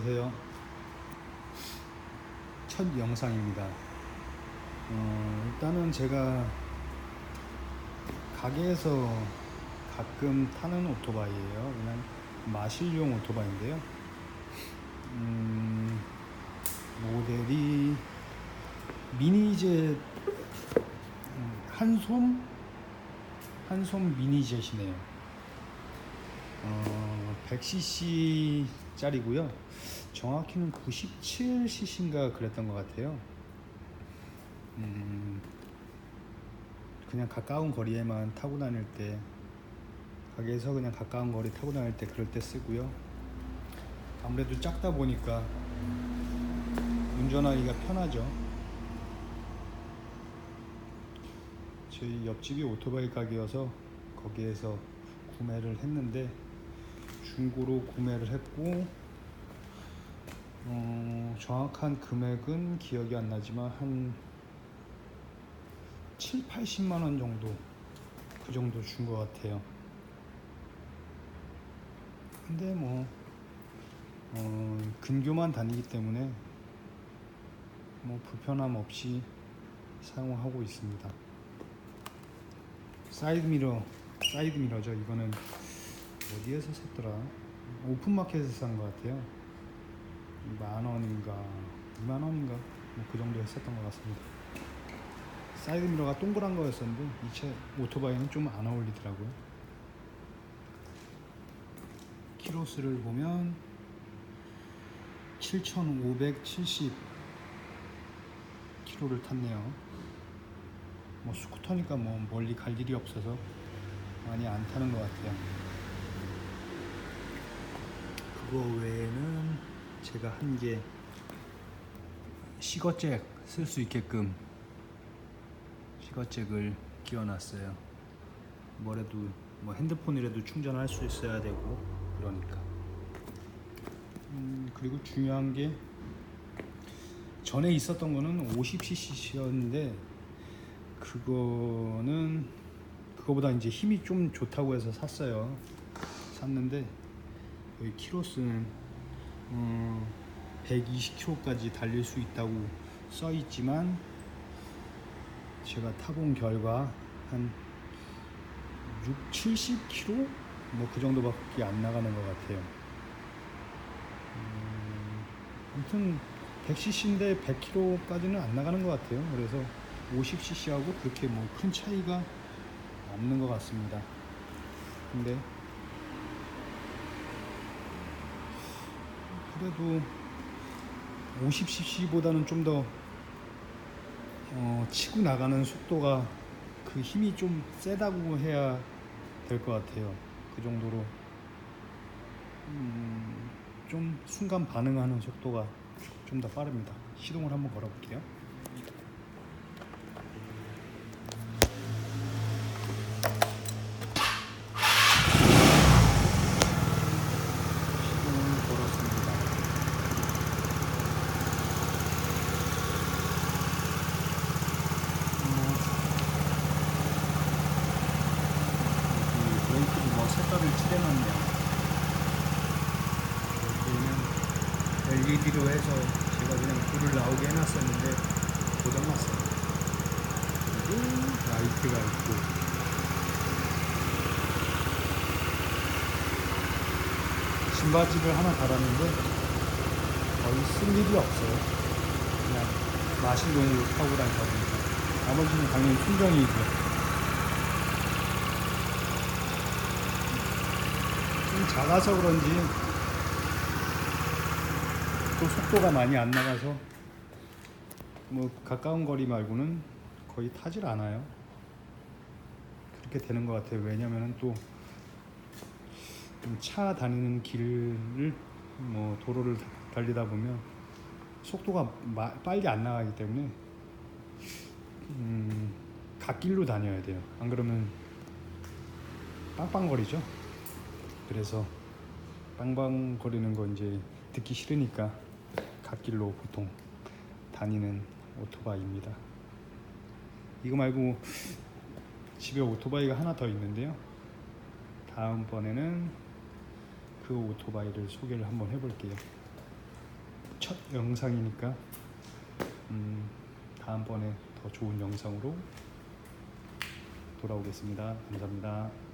안녕하세요. 첫 영상입니다. 어, 일단은 제가 가게에서 가끔 타는 오토바이예요. 그냥 마실용 오토바이인데요. 음, 모델이 미니젯 음, 한솜 한솜 미니젯이네요. 어, 100cc 짜리고요. 정확히는 97cc인가 그랬던 것 같아요. 음, 그냥 가까운 거리에만 타고 다닐 때 가게에서 그냥 가까운 거리 타고 다닐 때 그럴 때 쓰고요. 아무래도 작다 보니까 운전하기가 편하죠. 저희 옆집이 오토바이 가게여서 거기에서 구매를 했는데 중고로 구매를 했고 어, 정확한 금액은 기억이 안 나지만 한 7, 80만 원 정도 그 정도 준 것 같아요. 근데 뭐 어, 근교만 다니기 때문에 뭐 불편함 없이 사용하고 있습니다. 사이드 미러, 사이드 미러죠. 이거는 어디에서 샀더라? 오픈 마켓에서 산 것 같아요. 만 원인가, 2만 원인가, 뭐 그 정도 했었던 것 같습니다. 사이드 미러가 동그란 거였었는데 이 차 오토바이는 좀 안 어울리더라고요. 키로수를 보면 7,570 키로를 탔네요. 뭐 스쿠터니까 뭐 멀리 갈 일이 없어서 많이 안 타는 것 같아요. 그거 외에는 제가 한 게 시거잭 쓸 수 있게끔 시거잭을 끼워놨어요. 뭐래도 뭐 핸드폰이라도 충전할 수 있어야 되고 그러니까. 음, 그리고 중요한 게 전에 있었던 거는 50cc였는데 그거는 그거보다 이제 힘이 좀 좋다고 해서 샀어요. 샀는데 여기 키로수는 음, 120km까지 달릴 수 있다고 써 있지만 제가 타본 결과 한 6, 70km 뭐 그 정도밖에 안 나가는 것 같아요. 음, 아무튼 100cc인데 100km까지는 안 나가는 것 같아요. 그래서 50cc하고 그렇게 뭐 큰 차이가 없는 것 같습니다. 근데 그래도 50cc보다는 좀 더 어, 치고 나가는 속도가 그 힘이 좀 세다고 해야 될 것 같아요. 그 정도로 음, 좀 순간 반응하는 속도가 좀 더 빠릅니다. 시동을 한번 걸어볼게요. 시동을 걸었습니다. 어, 여기 브레이크도 뭐 색깔을 칠해놨네요. LED로 해서 제가 그냥 불을 나오게 해놨었는데 고장났어요. 그리고 라이트가 있고 신바지를 하나 달았는데 거의 쓸 일이 없어요. 그냥 마실 용으로 타고 다니다 보니까 나머지는 당연히 순정이고 좀 작아서 그런지 또 속도가 많이 안 나가서 뭐 가까운 거리 말고는 거의 타질 않아요. 그렇게 되는 것 같아요. 왜냐면은 또 차 다니는 길을 뭐 도로를 달리다 보면 속도가 마- 빨리 안 나가기 때문에 음, 갓길로 다녀야 돼요. 안 그러면 빵빵거리죠. 그래서 빵빵거리는 거 이제 듣기 싫으니까 갓길로 보통 다니는 오토바이입니다. 이거 말고 집에 오토바이가 하나 더 있는데요. 다음번에는 그 오토바이를 소개를 한번 해볼게요. 첫 영상이니까 음, 다음번에 더 좋은 영상으로 돌아오겠습니다. 감사합니다.